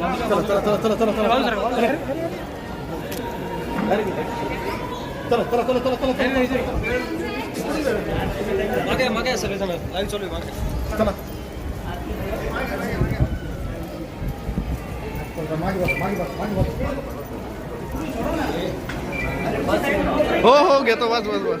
चला चला चला चला चला चला चला चला चला चला चला मागे मागे सगळे जण लाईन चालू आहे मागे चला मागे बस मागे बस मागे बस हो हो घेतो बस बस बस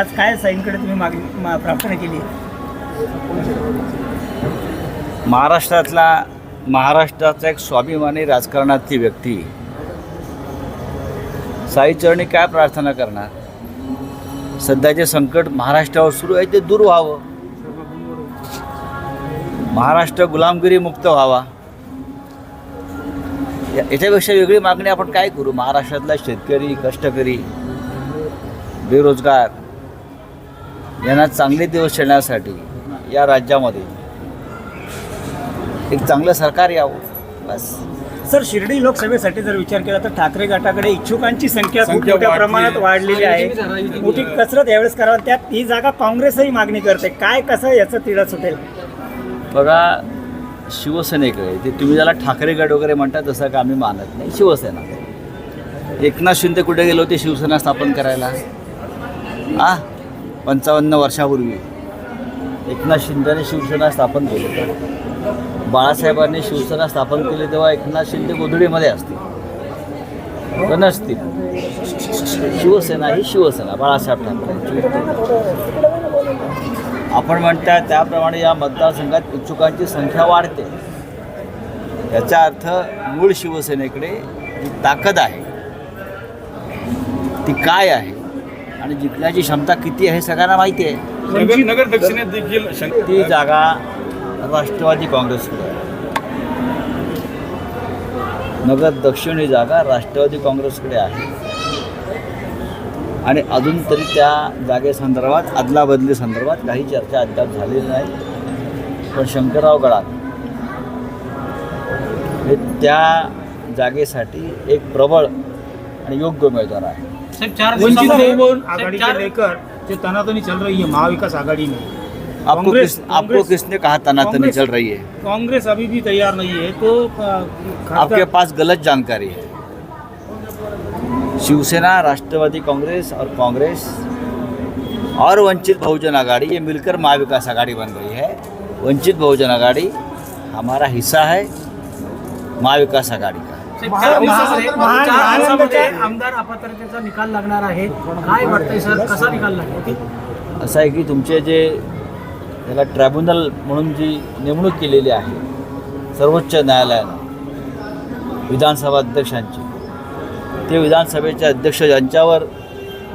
आज काय साईंकडे तुम्ही मागणी मा- प्रार्थना केली? महाराष्ट्रातला महाराष्ट्राचा एक स्वाभिमानी राजकारणातली व्यक्ती. साईचरणी काय प्रार्थना करणार? सध्याचे संकट महाराष्ट्रावर सुरू आहे ते दूर व्हावं. महाराष्ट्र गुलामगिरी मुक्त व्हावा. या- याच्यापेक्षा वेगळी मागणी आपण काय करू? महाराष्ट्रातला शेतकरी कष्टकरी बेरोजगार यांना चांगले दिवस येण्यासाठी या राज्यामध्ये एक चांगलं सरकार यावं. बस. सर शिर्डी लोकसभेसाठी जर विचार केला तर ठाकरे गटाकडे इच्छुकांची संख्या खूप मोठ्या प्रमाणात. वाढलेली आहे. मोठी कसरत यावेळेस करावी. त्यात ही जागा काँग्रेसही मागणी करते. काय कसं याचं तिढा सुटेल? बघा शिवसेनेकडे ते तुम्ही ज्याला ठाकरे गट वगैरे म्हणता तसं का आम्ही मानत नाही. शिवसेना. एकनाथ शिंदे कुठे गेले होते शिवसेना स्थापन करायला? आ? पंचावन्न वर्षापूर्वी एकनाथ शिंदेने शिवसेना स्थापन केली. बाळासाहेबांनी शिवसेना स्थापन केली तेव्हा एकनाथ शिंदे गोधडीमध्ये असतील. तर नसतील. शिवसेना ही शिवसेना बाळासाहेब ठाकरे आपण म्हणता त्याप्रमाणे या मतदारसंघात इच्छुकांची संख्या वाढते. याचा अर्थ मूळ शिवसेनेकडे जी ताकद आहे ती काय आहे? आणि जिंकण्याची क्षमता किती आहे हे सगळ्यांना माहिती आहे. नगर नगर दक्षिणेत देखील ती जागा राष्ट्रवादी काँग्रेसकडे आहे. नगर दक्षिण ही जागा राष्ट्रवादी काँग्रेसकडे आहे. आणि अजून तरी त्या जागेसंदर्भात अदलाबदली संदर्भात काही चर्चा अद्याप झालेली नाही. पण शंकरराव गडाख हे त्या जागेसाठी एक प्रबळ आणि योग्य उमेदवार आहे. वंचित आघाड़ी के लेकर जो तनातनी चल रही है महाविकास आघाड़ी में। आपको किस आपको किसने कहा तनातनी चल रही है? कांग्रेस अभी भी तैयार नहीं है तो आपके पास गलत जानकारी है। शिवसेना राष्ट्रवादी कांग्रेस और कांग्रेस और वंचित बहुजन आघाड़ी ये मिलकर महाविकास आघाड़ी बन गई है। वंचित बहुजन आघाड़ी हमारा हिस्सा है महाविकास आघाडी का। आमदार अपात्रतेचा निकाल लागणार आहे. काय वाटतंय सर? कसा निकाल लागेल? असं आहे की तुमचे जे त्याला ट्रायब्युनल म्हणून जी नेमणूक केलेली आहे सर्वोच्च न्यायालयानं विधानसभा अध्यक्षांची ते विधानसभेचे अध्यक्ष ज्यांच्यावर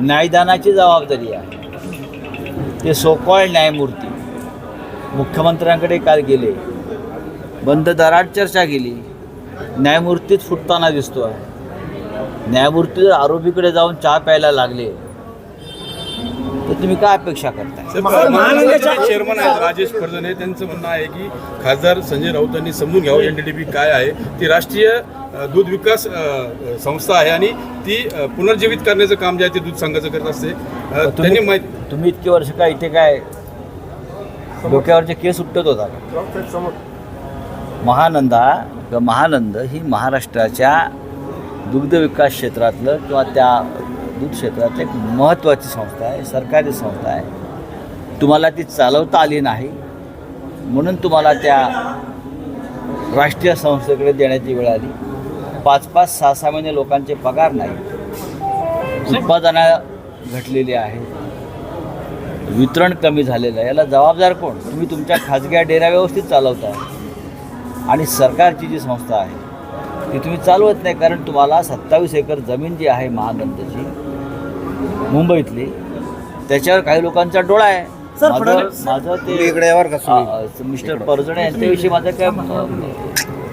न्यायदानाची जबाबदारी आहे ते सोकॉल्ड न्यायमूर्ती मुख्यमंत्र्यांकडे काल गेले बंद दारात चर्चा केली न्यायमूर्तीच फुटताना दिसतो आहे न्यायमूर्ती जर आरोपीकडे जाऊन चहा प्यायला लागले तर तुम्ही काय अपेक्षा करताय? चेअरमन आहेत राजेश फडजणे त्यांचं म्हणणं आहे की खासदार संजय राऊत यांनी समजून घ्यावं एनडीडीपी काय आहे. ती राष्ट्रीय दूध विकास अ, संस्था आहे आणि ती अ, पुनर्जीवित करण्याचं काम जे आहे ते दूध संघाचं करत असते. अ, त्यांनी तुम्ही माहिती तुम्ही इतके वर्ष काय इथे काय डोक्यावरचे केस उपटत होता? का महानंदा किंवा महानंद ही महाराष्ट्राच्या दुग्धविकास क्षेत्रातलं किंवा त्या दूध क्षेत्रातलं एक महत्त्वाची संस्था आहे सरकारी संस्था आहे. तुम्हाला ती चालवता आली नाही म्हणून तुम्हाला त्या राष्ट्रीय संस्थेकडे देण्याची वेळ आली. पाच पाच सहा सहा महिने लोकांचे पगार नाही. उत्पादनं घटलेली आहेत वितरण कमी झालेलं आहे. याला जबाबदार कोण? तुम्ही तुमच्या खाजगी डेऱ्या व्यवस्थित चालवता आणि सरकारची जी संस्था आहे ती तुम्ही चालवत नाही कारण तुम्हाला सत्तावीस एकर जमीन जी आहे महानंदची मुंबईतली त्याच्यावर काही लोकांचा डोळा आहे. सर, माझं माझं ते मिस्टर परजणे यांच्याविषयी माझं काय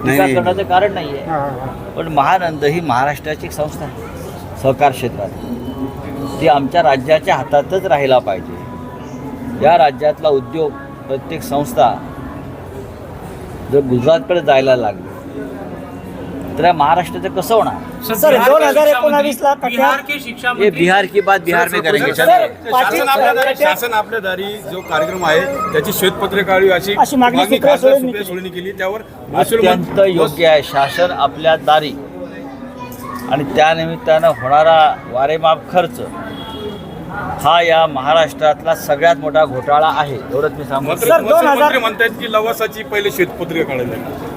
टीका करण्याचं कारण नाही आहे पण महानंद ही महाराष्ट्राची एक संस्था आहे. सहकार क्षेत्रात. ती आमच्या राज्याच्या हातातच राहिला पाहिजे. या राज्यातला उद्योग प्रत्येक संस्था जर गुजरातकडे जायला लागली तर महाराष्ट्राचं कसं होणार? सर, बिहार 2019 के ला बिहार के शिक्षा ये मंत्री बिहार की बात बिहार में करेंगे शासन आपल्या दारी शासन आपल्या दारी जो कार्यक्रम आहे त्याची श्वेतपत्रे काढावी अशी अशी मागणी सुप्रिया केली. त्यावर अत्यंत योग्य आहे शासन आपल्या दारी. आणि त्यानिमित्तानं होणारा वारेमाप खर्च हा या महाराष्ट्रातला सगळ्यात मोठा घोटाळा आहे. एवढंच मी सांगतो मंत्री सर, दोन हजार- मंत्री म्हणतायत की लवासाची पहिले श्वेतपत्रिका काढायला लागली.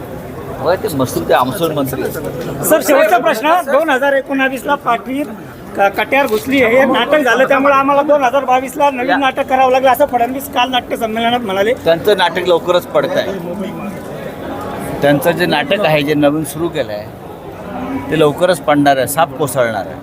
बघा ते मसूर ते आमसूर मंत्री. सर शेवटचा प्रश्न. दोन हजार एकोणावीस ला क- कट्यार घुसली हे नाटक झालं त्यामुळे आम्हाला दोन हजार बावीस ला नवीन नाटक करावं लागलं. असं फडणवीस काल नाट्य संमेलनात म्हणाले. त्यांचं नाटक लवकरच पडत आहे त्यांचं जे नाटक आहे जे नवीन सुरू केलं आहे ते लवकरच पडणार आहे साप कोसळणार आहे.